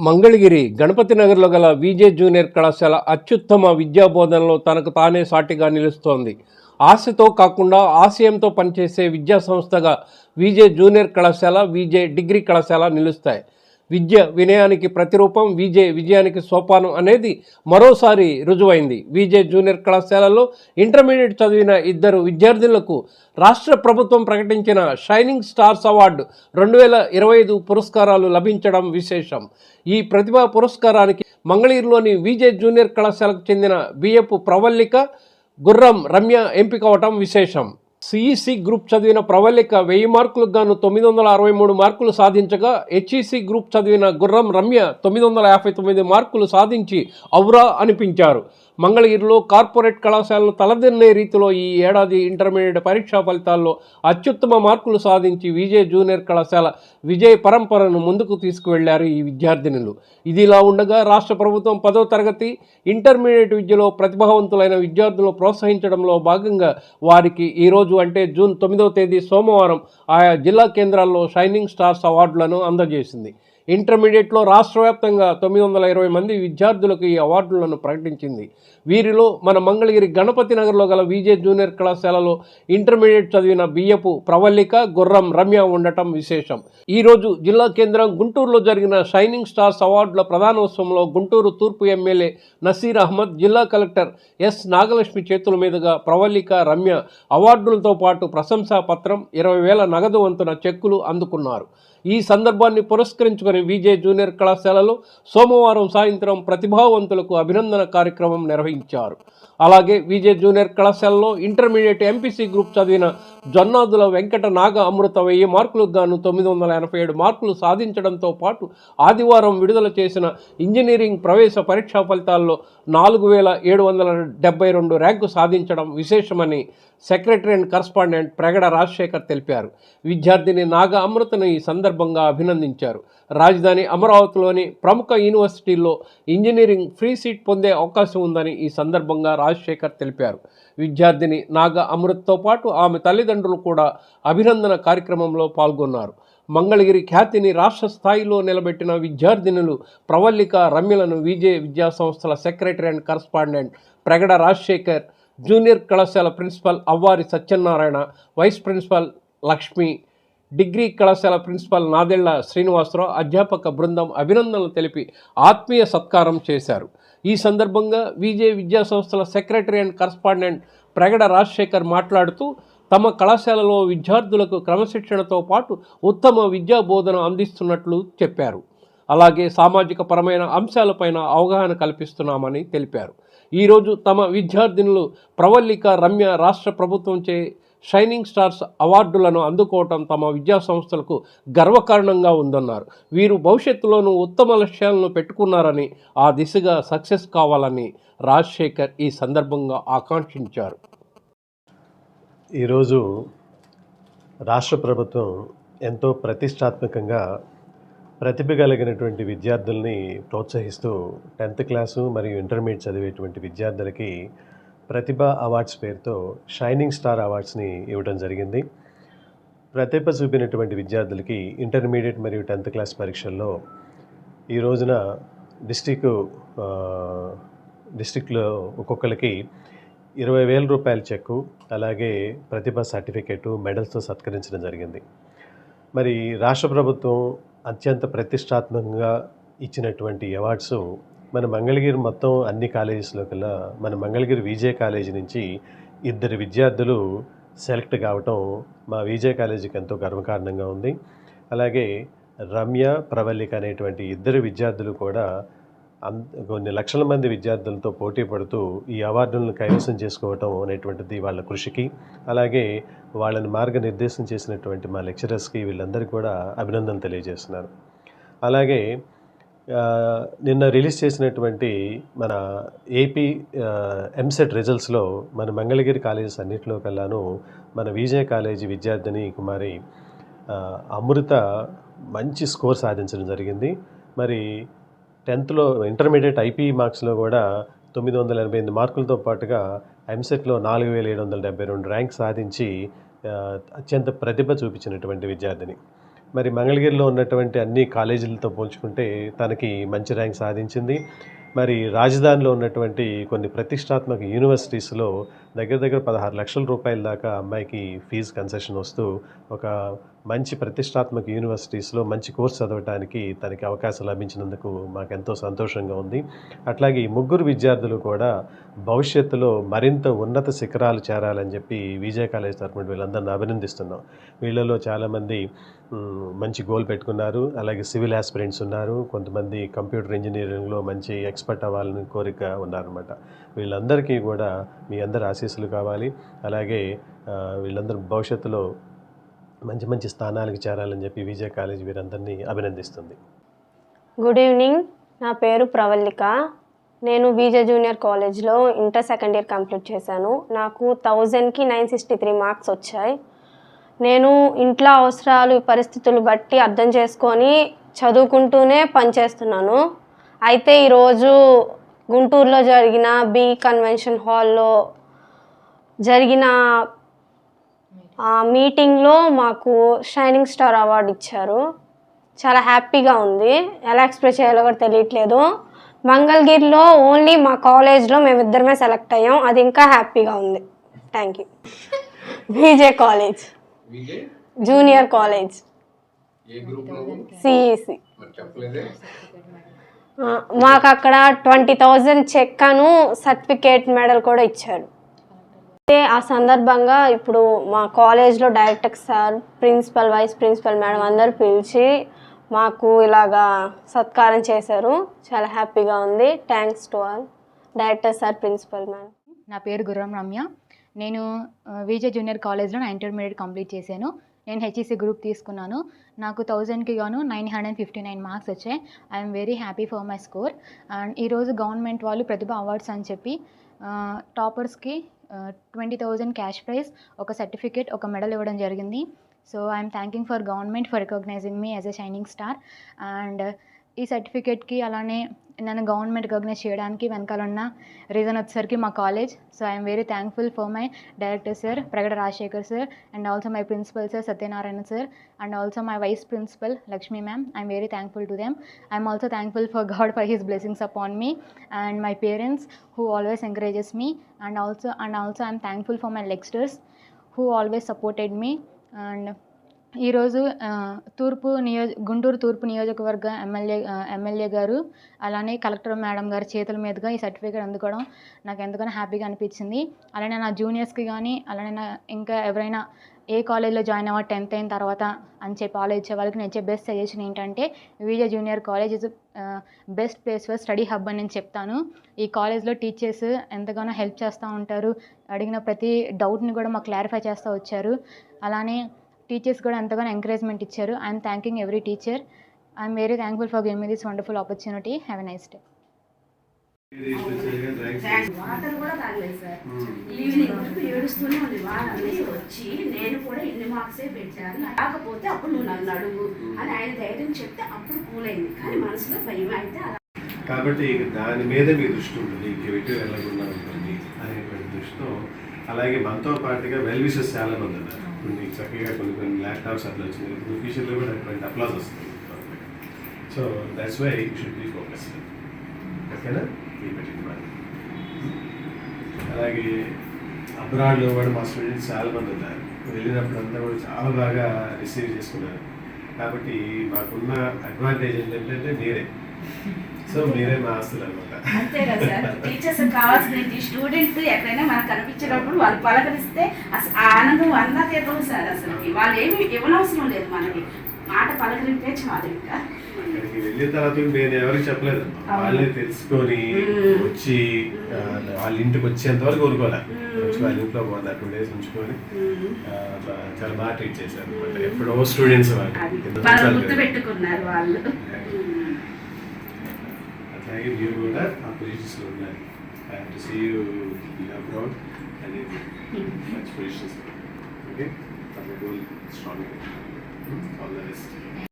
మంగళగిరి గణపతి నగర్లో గల VJ junior కళాశాల అత్యుత్తమ విద్యా బోధనలో తనకు తానే సాటిగా నిలుస్తోంది. ఆశతో కాకుండా ఆశయంతో పనిచేసే విద్యా సంస్థగా విజే జూనియర్ కళాశాల విజే డిగ్రీ కళాశాల నిలుస్తాయి. విద్య వినయానికి ప్రతిరూపం విజే విజయానికి సోపానం అనేది మరోసారి రుజువైంది. విజే జూనియర్ కళాశాలలో ఇంటర్మీడియట్ చదివిన ఇద్దరు విద్యార్థులకు రాష్ట్ర ప్రభుత్వం ప్రకటించిన షైనింగ్ స్టార్స్ అవార్డు రెండు వేల ఇరవై ఐదు పురస్కారాలు లభించడం విశేషం. ఈ ప్రతిభా పురస్కారానికి మంగళగిరిలోని విజే జూనియర్ కళాశాలకు చెందిన బిఎఫ్ ప్రవల్లిక గుర్రం రమ్య ఎంపికవటం విశేషం. సిఈసి గ్రూప్ చదివిన ప్రవళిక వెయ్యి మార్కులకు గాను తొమ్మిది వందల అరవై మూడు మార్కులు సాధించగా హెచ్ఈసి గ్రూప్ చదివిన గుర్రం రమ్య తొమ్మిది వందల యాభై తొమ్మిది మార్కులు సాధించి ఔరా అనిపించారు. మంగళగిరిలో కార్పొరేట్ కళాశాలను తలదన్నే రీతిలో ఈ ఏడాది ఇంటర్మీడియట్ పరీక్షా ఫలితాల్లో అత్యుత్తమ మార్కులు సాధించి విజయ్ జూనియర్ కళాశాల విజయ్ పరంపరను ముందుకు తీసుకువెళ్ళారు ఈ విద్యార్థినులు. ఇదిలా ఉండగా రాష్ట్ర ప్రభుత్వం పదో తరగతి ఇంటర్మీడియట్ విద్యలో ప్రతిభావంతులైన విద్యార్థులను ప్రోత్సహించడంలో భాగంగా వారికి ఈరోజు అంటే జూన్ తొమ్మిదవ తేదీ సోమవారం ఆయా జిల్లా కేంద్రాల్లో షైనింగ్ స్టార్స్ అవార్డులను అందజేసింది. ఇంటర్మీడియట్లో రాష్ట్ర వ్యాప్తంగా తొమ్మిది వందల ఇరవై మంది విద్యార్థులకు ఈ అవార్డులను ప్రకటించింది. వీరిలో మన మంగళగిరి గణపతి నగర్లో గల విజే జూనియర్ కళాశాలలో ఇంటర్మీడియట్ చదివిన బియ్యపు ప్రవల్లిక గుర్రం రమ్య ఉండటం విశేషం. ఈరోజు జిల్లా కేంద్రం గుంటూరులో జరిగిన షైనింగ్ స్టార్స్ అవార్డుల ప్రధానోత్సవంలో గుంటూరు తూర్పు ఎమ్మెల్యే నసీర్ అహ్మద్ జిల్లా కలెక్టర్ ఎస్ నాగలక్ష్మి చేతుల మీదుగా ప్రవల్లిక రమ్య అవార్డులతో పాటు ప్రశంసా పత్రం ఇరవై వేల నగదు వంతున చెక్కులు అందుకున్నారు. ఈ సందర్భాన్ని పురస్కరించుకుని విజే జూనియర్ కళాశాలలో సోమవారం సాయంత్రం ప్రతిభావంతులకు అభినందన కార్యక్రమం నిర్వహించారు. అలాగే విజే జూనియర్ కళాశాలలో ఇంటర్మీడియట్ ఎంపీసీ గ్రూప్ చదివిన జొన్నాదుల వెంకట నాగ అమృత వెయ్యి మార్కులకు గాను తొమ్మిది వందల ఎనభై ఏడు మార్కులు సాధించడంతో పాటు ఆదివారం విడుదల చేసిన ఇంజనీరింగ్ ప్రవేశ పరీక్షా ఫలితాల్లో నాలుగు వేల ఏడు వందల డెబ్బై రెండు ర్యాంకు సాధించడం విశేషమని secretary and correspondent Pragada Rajasekhar తెలిపారు. విద్యార్థిని నాగ అమృతను ఈ సందర్భంగా అభినందించారు. రాజధాని అమరావతిలోని ప్రముఖ యూనివర్సిటీల్లో ఇంజనీరింగ్ ఫ్రీ సీట్ పొందే అవకాశం ఉందని ఈ సందర్భంగా రాజశేఖర్ తెలిపారు. విద్యార్థిని నాగ అమృత్తో పాటు ఆమె తల్లిదండ్రులు కూడా అభినందన కార్యక్రమంలో పాల్గొన్నారు. మంగళగిరి ఖ్యాతిని రాష్ట్ర స్థాయిలో నిలబెట్టిన విద్యార్థినులు ప్రవల్లిక రమ్యలను విజే విద్యా సంస్థల secretary and correspondent Pragada Rajasekhar junior కళాశాల principal Avvari Satyanarayana vice principal Lakshmi degree కళాశాల ప్రిన్సిపల్ నాదెళ్ళ శ్రీనివాసరావు అధ్యాపక బృందం అభినందనలు తెలిపి ఆత్మీయ సత్కారం చేశారు. ఈ సందర్భంగా విజే విద్యా సంస్థల secretary and correspondent Pragada Rajasekhar మాట్లాడుతూ తమ కళాశాలలో విద్యార్థులకు క్రమశిక్షణతో పాటు ఉత్తమ విద్యా బోధన అందిస్తున్నట్లు చెప్పారు. అలాగే సామాజిక పరమైన అంశాలపైన అవగాహన కల్పిస్తున్నామని తెలిపారు. ఈరోజు తమ విద్యార్థినులు ప్రవల్లిక రమ్య రాష్ట్ర ప్రభుత్వంచే షైనింగ్ స్టార్స్ అవార్డులను అందుకోవటం తమ విద్యా సంస్థలకు గర్వకారణంగా ఉందన్నారు. వీరు భవిష్యత్తులోనూ ఉత్తమ లక్ష్యాలను పెట్టుకున్నారని ఆ దిశగా సక్సెస్ కావాలని రాజశేఖర్ ఈ సందర్భంగా ఆకాంక్షించారు. ఈరోజు రాష్ట్ర ప్రభుత్వం ఎంతో ప్రతిష్టాత్మకంగా ప్రతిభ కలిగినటువంటి విద్యార్థుల్ని ప్రోత్సహిస్తూ టెన్త్ క్లాసు మరియు ఇంటర్మీడియట్ చదివేటువంటి విద్యార్థులకి ప్రతిభ అవార్డ్స్ పేరుతో షైనింగ్ స్టార్ అవార్డ్స్ని ఇవ్వడం జరిగింది. ప్రతిభ చూపినటువంటి విద్యార్థులకి ఇంటర్మీడియట్ మరియు టెన్త్ క్లాస్ పరీక్షల్లో ఈ రోజున డిస్టిక్ డిస్టిక్లో ఒక్కొక్కరికి ఇరవై వేల రూపాయల చెక్కు అలాగే ప్రతిభ సర్టిఫికేటు మెడల్స్తో సత్కరించడం జరిగింది. మరి రాష్ట్ర ప్రభుత్వం అత్యంత ప్రతిష్టాత్మకంగా ఇచ్చినటువంటి అవార్డ్స్ మన మంగళగిరి మొత్తం అన్ని కాలేజెస్లో కల్లా మన మంగళగిరి విజయ కాలేజీ నుంచి ఇద్దరు విద్యార్థులు సెలెక్ట్ కావటం మా విజయ కాలేజీకి ఎంతో గర్వకారణంగా ఉంది. అలాగే రమ్య ప్రవల్లిక అనేటువంటి ఇద్దరు విద్యార్థులు కూడా అన్ కొన్ని లక్షల మంది విద్యార్థులతో పోటీ పడుతూ ఈ అవార్డులను కైవసం చేసుకోవటం అనేటువంటిది వాళ్ళ కృషికి అలాగే వాళ్ళని మార్గనిర్దేశం చేసినటువంటి మా లెక్చరర్స్కి వీళ్ళందరికీ కూడా అభినందన తెలియజేస్తున్నారు అలాగే నిన్న రిలీజ్ చేసినటువంటి మన ఏపీ ఎంసెట్ రిజల్ట్స్లో మన మంగళగిరి కాలేజెస్ అన్నింటిలో కల్లాను మన విజయ కాలేజీ విద్యార్థిని కుమారి అమృత మంచి స్కోర్ సాధించడం జరిగింది. మరి టెన్త్లో ఇంటర్మీడియట్ ఐపీ మార్క్స్లో కూడా తొమ్మిది వందల ఎనభై ఎనిమిది మార్కులతో పాటుగా ఎంసెట్లో నాలుగు వేల ఏడు వందల డెబ్బై రెండు ర్యాంక్ సాధించి అత్యంత ప్రతిభ చూపించినటువంటి విద్యార్థిని. మరి మంగళగిరిలో ఉన్నటువంటి అన్ని కాలేజీలతో పోల్చుకుంటే తనకి మంచి ర్యాంక్ సాధించింది. మరి రాజధానిలో ఉన్నటువంటి కొన్ని ప్రతిష్టాత్మక యూనివర్సిటీస్లో దగ్గర దగ్గర పదహారు లక్షల రూపాయల దాకా అమ్మాయికి ఫీజు కన్సెషన్ వస్తూ ఒక మంచి ప్రతిష్టాత్మక యూనివర్సిటీస్లో మంచి కోర్స్ చదవటానికి తనకి అవకాశం లభించినందుకు మాకు ఎంతో సంతోషంగా ఉంది. అట్లాగే ఈ ముగ్గురు విద్యార్థులు కూడా భవిష్యత్తులో మరింత ఉన్నత శిఖరాలు చేరాలని చెప్పి విజయ కాలేజ్ తరఫున వీళ్ళందరిని అభినందిస్తున్నాం. వీళ్ళలో చాలామంది మంచి గోల్ పెట్టుకున్నారు. అలాగే సివిల్ ఆస్పిరెంట్స్ ఉన్నారు. కొంతమంది కంప్యూటర్ ఇంజనీరింగ్లో మంచి ఎక్స్పర్ట్ అవ్వాలని కోరిక ఉన్నారనమాట వీళ్ళందరికీ కూడా మీ అందరి ఆశీస్సులు కావాలి. అలాగే వీళ్ళందరూ భవిష్యత్తులో మంచి మంచి స్థానాలకు చేరాలని చెప్పి విజయ కాలేజ్ వీరందరినీ అభినందిస్తుంది. గుడ్ ఈవినింగ్ నా పేరు ప్రవల్లిక. నేను విజయ జూనియర్ కాలేజ్లో ఇంటర్ సెకండ్ ఇయర్ కంప్లీట్ చేశాను. నాకు థౌజండ్కి నైన్ సిక్స్టీ త్రీ మార్క్స్ వచ్చాయి. నేను ఇంట్లో అవసరాలు పరిస్థితులు బట్టి అర్థం చేసుకొని చదువుకుంటూనే పనిచేస్తున్నాను. అయితే ఈరోజు గుంటూరులో జరిగిన బి కన్వెన్షన్ హాల్లో జరిగిన మీటింగ్లో మాకు షైనింగ్ స్టార్ అవార్డు ఇచ్చారు. చాలా హ్యాపీగా ఉంది. ఎలా ఎక్స్ప్రెస్ చేయాలో కూడా తెలియట్లేదు. మంగళగిరిలో ఓన్లీ మా కాలేజ్లో మేమిద్దరమే సెలెక్ట్ అయ్యాం. అది ఇంకా హ్యాపీగా ఉంది. Thank you VJ college junior college CEC మాకు అక్కడ ట్వంటీ థౌజండ్ చెక్ అను సర్టిఫికేట్ మెడల్ కూడా ఇచ్చారు. ఆ సందర్భంగా ఇప్పుడు మా కాలేజ్లో director sir principal vice principal madam అందరు పిలిచి మాకు ఇలాగా సత్కారం చేశారు. చాలా హ్యాపీగా ఉంది. Thanks to all. Director sir principal madam. నా పేరు గుర్రం రమ్య. నేను విజయ్ జూనియర్ కాలేజ్లో నా ఇంటర్మీడియట్ కంప్లీట్ చేశాను. నేను హెచ్ఈసీ గ్రూప్ తీసుకున్నాను. నాకు థౌజండ్కి గాను nine hundred fifty nine marks వచ్చాయి. I'm very happy for my score. And ఈరోజు గవర్నమెంట్ వాళ్ళు ప్రతిభ అవార్డ్స్ అని చెప్పి టాపర్స్కి ట్వంటీ థౌజండ్ క్యాష్ ప్రైస్ ఒక సర్టిఫికేట్ ఒక మెడల్ ఇవ్వడం జరిగింది. So I'm thanking for government for recognizing me as a shining star and ఈ సర్టిఫికేట్కి అలానే నన్ను గవర్నమెంట్ రికగ్నైజ్ చేయడానికి వెనకాల ఉన్న రీజన్ వచ్చేసరికి మా college so I'm very thankful for my director sir Pragada Rajasekhar sir and also my principal sir Satyanarayana sir and also my vice principal Lakshmi ma'am I'm very thankful to them I'm also thankful for God for his blessings upon me and my parents who always encourages me and also and also I'm thankful for my lecturers who always supported me and ఈరోజు తూర్పు నియోజ గుంటూరు తూర్పు నియోజకవర్గ MLA MLA గారు అలానే collector madam గారి చేతుల మీదుగా ఈ సర్టిఫికేట్ అందుకోవడం నాకు ఎంతగానో హ్యాపీగా అనిపించింది. అలానే నా జూనియర్స్కి కానీ అలానే నా ఇంకా ఎవరైనా ఏ కాలేజ్లో జాయిన్ అవ్వ టెన్త్ అయిన తర్వాత అని చెప్పి ఆలోచించే వాళ్ళకి నేను ఇచ్చే బెస్ట్ సజెషన్ ఏంటంటే Vijaya junior college is best place for study hub అని నేను చెప్తాను. ఈ కాలేజ్లో టీచర్స్ ఎంతగానో హెల్ప్ చేస్తూ ఉంటారు. అడిగిన ప్రతి డౌట్ని కూడా మాకు క్లారిఫై చేస్తూ వచ్చారు. అలానే టీచర్స్ కూడా ఎంతగానో ఎంకరేజ్మెంట్ ఇచ్చారు. I'm thanking every teacher. I'm very thankful for give me this wonderful opportunity have a nice day water కూడా తాగలేదు సార్. ఈవినింగ్ వరకు ఏడుస్తూనే ఉంది. వాళ్ళని వచ్చి నేను కూడా ఇన్ని మార్క్సే పెట్టాను. కాకపోతే అప్పుడు నువ్వు నన్ను అడుగు అని ఆయన ధైర్యం చెప్తే అప్పుడు కూల్ అయింది కానీ మనసులో భయం అయితే అలా. కాబట్టి దాని మీద మీ దృష్టి ఉంటుంది ఇంక వెళ్ళకుండా ఉంటుంది అనేటువంటి దృష్టితో అలాగే మనతో పాటుగా వెల్ విషెస్ చాలా మంది ఉన్నారు. ఇప్పుడు మీకు చక్కగా కొన్ని కొన్ని ల్యాప్టాప్స్ అట్లా వచ్చినాయి. ఇప్పుడు ఫ్యూచర్లో కూడా అటువంటి అప్లాస్ వస్తుంది. So that's why you should be focus ఓకేనా? ఈ పెట్టింది అలాగే అబ్రాడ్లో కూడా మా స్టూడెంట్స్ చాలా మంది ఉన్నారు. వెళ్ళినప్పుడు అంతా కూడా చాలా బాగా రిసీవ్ చేసుకున్నారు. కాబట్టి మాకున్న అడ్వాంటేజ్ ఏంటంటే మీరే సో మీరే మా ఆస్తులు అనమాట అంతే కదా సార్ టీచర్స్ కావాల్సిన స్టూడెంట్ ఎక్కడైనా మనకు కనిపించినప్పుడు వాళ్ళు పలకరిస్తే అసలు ఆ ఆనందం అన్న తీర్థం సార్ అసలుకి వాళ్ళు ఏమి ఇవ్వనవసరం లేదు మనకి. మాట పలకరింపే చాలు ఇంకా. అక్కడికి వెళ్ళిన తర్వాత నేను ఎవరికి చెప్పలేదు. వాళ్ళే తెలుసుకొని. వచ్చి వాళ్ళ ఇంటికి వచ్చేంత వరకు ఊరుకోలే వాళ్ళ ఇంట్లో బాగుంది టూ డేస్ ఉంచుకొని చాలా బాగా ట్రీట్ చేశారు అనమాట ఎప్పుడో స్టూడెంట్స్ వాళ్ళు. గుర్తు పెట్టుకున్నారు వాళ్ళు. ఉమ్. అట్లాగే మీరు కూడా ఆ పొజిషన్స్లో ఉన్నారు I to see you abroad and much positions okay goal strong all the best